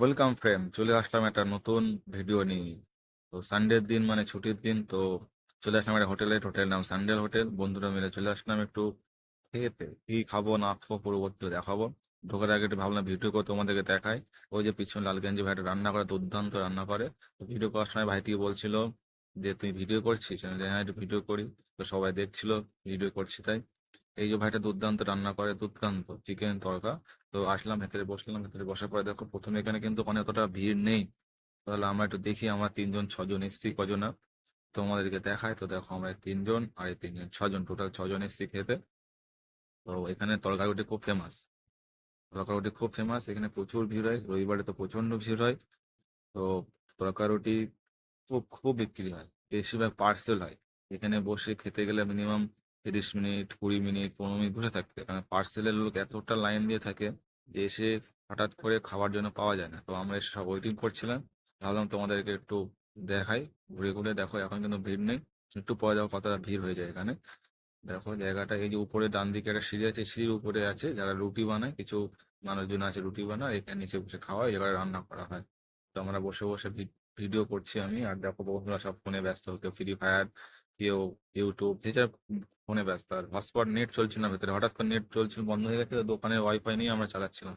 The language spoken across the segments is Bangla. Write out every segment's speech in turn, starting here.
ওয়েলকাম ফ্রেন্ড চলে আসলাম একটা নতুন ভিডিও নিয়ে। তো সানডের দিন মানে ছুটির দিন, তো চলে আসলাম একটা হোটেলে হোটেল নাম সানডেল হোটেল বন্ধুরা মিলে চলে আসলাম একটু খেতে। কি খাব, না খাব পরবর্তী দেখাবো। ঢোকার আগে একটু ভাবলাম ভিডিও করে তোমাদেরকে দেখাই। ওই যে পিছনে লালগঞ্জি ভাইটা রান্না করে, দুর্দান্ত রান্না করে। তো ভিডিও করার সময় ভাইটি বলছিল যে, তুই ভিডিও করছিস? হ্যাঁ একটু ভিডিও করি। তো সবাই দেখছিল ভিডিও করছি তাই। এই যে ভাইটা দুর্দান্ত রান্না করে, দুর্দান্ত চিকেন তড়কা তো আসলাম ভেতরে, বসলাম, ভেতরে বসার পরে দেখো প্রথমে এখানে কিন্তু অনেক অতটা ভিড় নেই। তাহলে আমরা একটু দেখি আমরা তিনজন, ছজন এসছি, কজনা তোমাদেরকে দেখায়, তো দেখো আমরা তিনজন আর এই তিনজন, ছজন টোটাল ছজন এসছি খেতে। তো এখানে তরকারিটি খুব ফেমাস তরকারিটি খুব ফেমাস এখানে প্রচুর ভিড় হয়, রবিবারে তো প্রচণ্ড ভিড় হয়। তো তরকারিটি খুব খুব বিক্রি হয়, বেশিরভাগ পার্সেল হয়। এখানে বসে খেতে গেলে মিনিমাম তিরিশ মিনিট, কুড়ি মিনিট, পনেরো মিনিট বসে থাকতে কারণ পার্সেলের লোক এতটা লাইন দিয়ে থাকে যে এসে হঠাৎ করে খাওয়ার জন্য পাওয়া যায় না। তো আমরা এসে সব ওয়েটিং করছিলাম। ভাবলাম তোমাদেরকে একটু দেখাই। ঘুরে ঘুরে দেখো, এখন কিন্তু ভিড় নেই। একটু পরে দেখো কতটা ভিড় হয়ে যায় এখানে। দেখো জায়গাটা, এই যে উপরে ডান দিকে একটা সিঁড়ি আছে, সিঁড়ির উপরে আছে। যারা রুটি বানায়, কিছু মানুষজন আছে রুটি বানায় এখানে নিচে বসে খাওয়া হয় এবারে রান্না করা হয়। তো আমরা বসে বসে ভিডিও করছি আমি। আর দেখো বন্ধুরা সব ফোনে ব্যস্ত, কেউ ফ্রি ফায়ার কেউ ইউটিউব যে ফোনে ব্যস্ত। আর হটস্পট নেট চলছিল না ভেতরে। হঠাৎ করে নেট চলছিল, বন্ধ হয়ে গেছে, তো দোকানের ওয়াইফাই নিয়ে আমরা চালাচ্ছিলাম।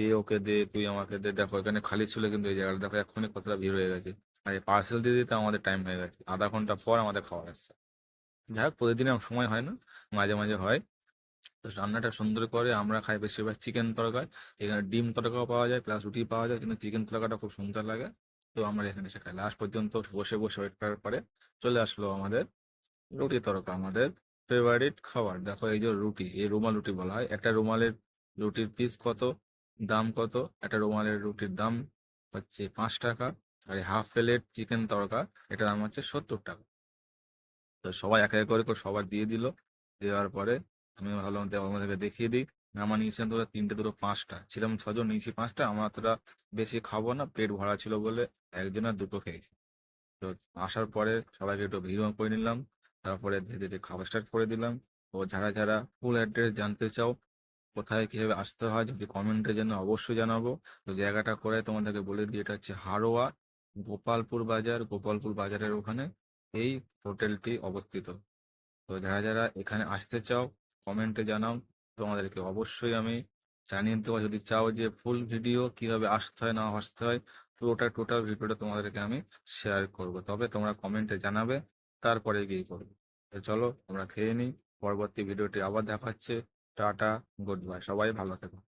এ ওকে দে, তুই আমাকে দে, দেখো এখানে খালি ছিল কিন্তু এই জায়গাটা। দেখো এক্ষুনি কতটা ভিড় হয়ে গেছে। আর এই পার্সেল দিয়ে দিতে আমাদের টাইম হয়ে গেছে। আধা ঘণ্টা পর আমাদের খাওয়া আসছে। যাই হোক প্রতিদিন সময় হয় না। মাঝে মাঝে হয়। তো রান্নাটা সুন্দর করে আমরা খাই বেশিরভাগ চিকেন তরকারি। এখানে ডিম তরকাও পাওয়া যায় প্লাস রুটি পাওয়া যায়, কিন্তু চিকেন তরকাটা খুব সুন্দর লাগে। তো আমরা এখানে এসে খাই লাস্ট পর্যন্ত বসে বসে ওয়েট করার পরে চলে আসলো আমাদের রুটি তরকা, আমাদের ফেভারিট খাবার। দেখো এই যে রুটি, এই রুমাল রুটি বলা হয়। একটা রুমালের রুটির পিস কত, দাম কত? একটা রুমালের রুটির দাম হচ্ছে পাঁচ টাকা আর হাফ প্লেট চিকেন তরকা, এটার দাম হচ্ছে সত্তর টাকা। তো সবাই এক এক করে সবার দিয়ে দিল। দেওয়ার পরে আমি ভাবলাম আমাদেরকে দেখিয়ে দিই। আমার নিয়েছিলাম তোরা তিনটে দুটো পাঁচটা। ছিলাম ছজন, নিয়েছি পাঁচটা, আমার অতটা বেশি খাব না, পেট ভরা ছিল বলে একজন আর দুটো খেয়েছি। তো আসার পরে সবাইকে একটু ভিডিও করে নিলাম, তারপরে ধীরে ধীরে খাবার স্টার্ট করে দিলাম। ও যারা যারা ফুল অ্যাড্রেস জানতে চাও, কোথায় কীভাবে আসতে হয়, যদি কমেন্টে যেন অবশ্যই জানাব। তো জায়গাটা করে তোমাদেরকে বলে দিই, এটা হচ্ছে হারোয়া, গোপালপুর বাজার, গোপালপুর বাজারের ওখানে এই হোটেলটি অবস্থিত। তো যারা যারা এখানে আসতে চাও কমেন্টে জানাও। তোমাদেরকে অবশ্যই আমি জানিয়ে দেবো। যদি চাও যে ফুল ভিডিও কীভাবে আসতে হয় না আসতে হয়, পুরোটা টোটাল ভিডিওটা তোমাদেরকে আমি শেয়ার করব। তবে তোমরা কমেন্টে জানাবে, তারপরে গিয়ে করবে। তো চলো, আমরা খেয়ে নিই। পরবর্তী ভিডিওটি আবার দেখাচ্ছে। টাটা গুড বাই সবাই ভালো থেকো।